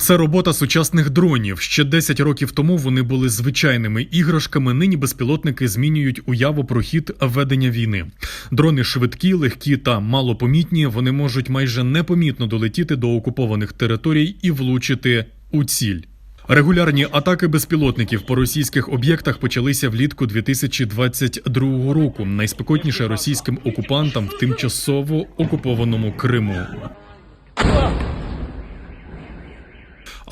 Це робота сучасних дронів. Ще 10 років тому вони були звичайними іграшками. Нині безпілотники змінюють уяву про хід ведення війни. Дрони швидкі, легкі та малопомітні. Вони можуть майже непомітно долетіти до окупованих територій і влучити у ціль. Регулярні атаки безпілотників по російських об'єктах почалися влітку 2022 року. Найспекотніше російським окупантам в тимчасово окупованому Криму.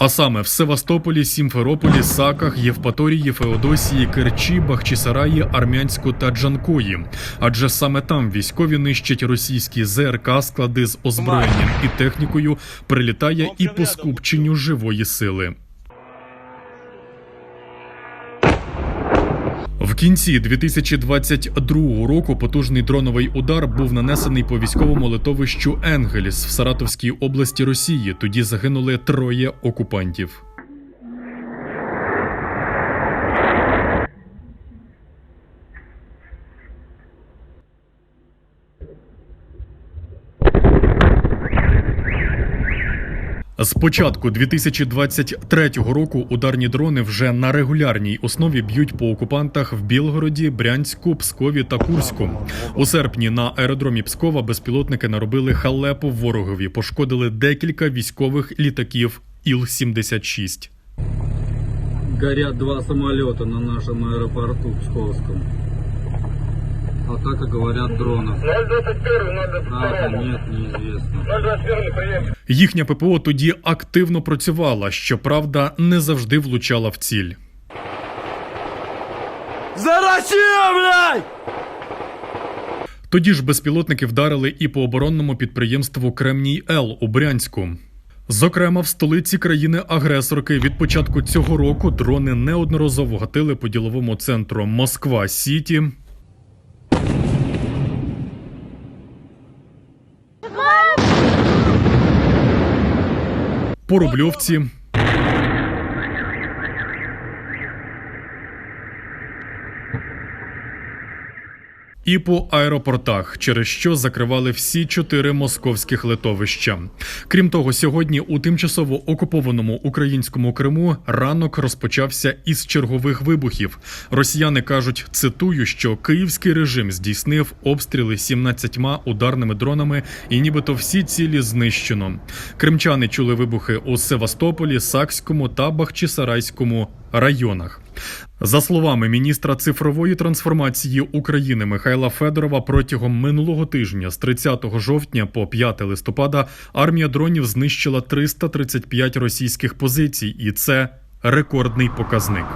А саме в Севастополі, Сімферополі, Саках, Євпаторії, Феодосії, Керчі, Бахчисараї, Армянську та Джанкої. Адже саме там військові нищать російські ЗРК, склади з озброєнням і технікою, прилітає і по скупченню живої сили. Кінці 2022 року потужний дроновий удар був нанесений по військовому литовищу Енгельс в Саратовській області Росії. Тоді загинули троє окупантів. З початку 2023 року ударні дрони вже на регулярній основі б'ють по окупантах в Білгороді, Брянську, Пскові та Курську. У серпні на аеродромі Пскова безпілотники наробили халепу ворогові, пошкодили декілька військових літаків Іл-76. Горят два самолета на нашем аэропорту Псковском. Атака, говорят, дронов. 021, 022. Правда, нет, неизвестно. 021, прием. Їхня ППО тоді активно працювала, щоправда, не завжди влучала в ціль. За Россию, блядь! Тоді ж безпілотники вдарили і по оборонному підприємству Кремній Л у Брянську. Зокрема, в столиці країни-агресорки від початку цього року дрони неодноразово гатили по діловому центру Москва Сіті. По Рубльовці. І по аеропортах, через що закривали всі чотири московських литовища. Крім того, сьогодні у тимчасово окупованому українському Криму ранок розпочався із чергових вибухів. Росіяни кажуть, цитую, що київський режим здійснив обстріли 17 ударними дронами, і нібито всі цілі знищено. Кримчани чули вибухи у Севастополі, Сакському та Бахчисарайському районах. За словами міністра цифрової трансформації України Михайла Федорова, протягом минулого тижня з 30 жовтня по 5 листопада армія дронів знищила 335 російських позицій, і це рекордний показник.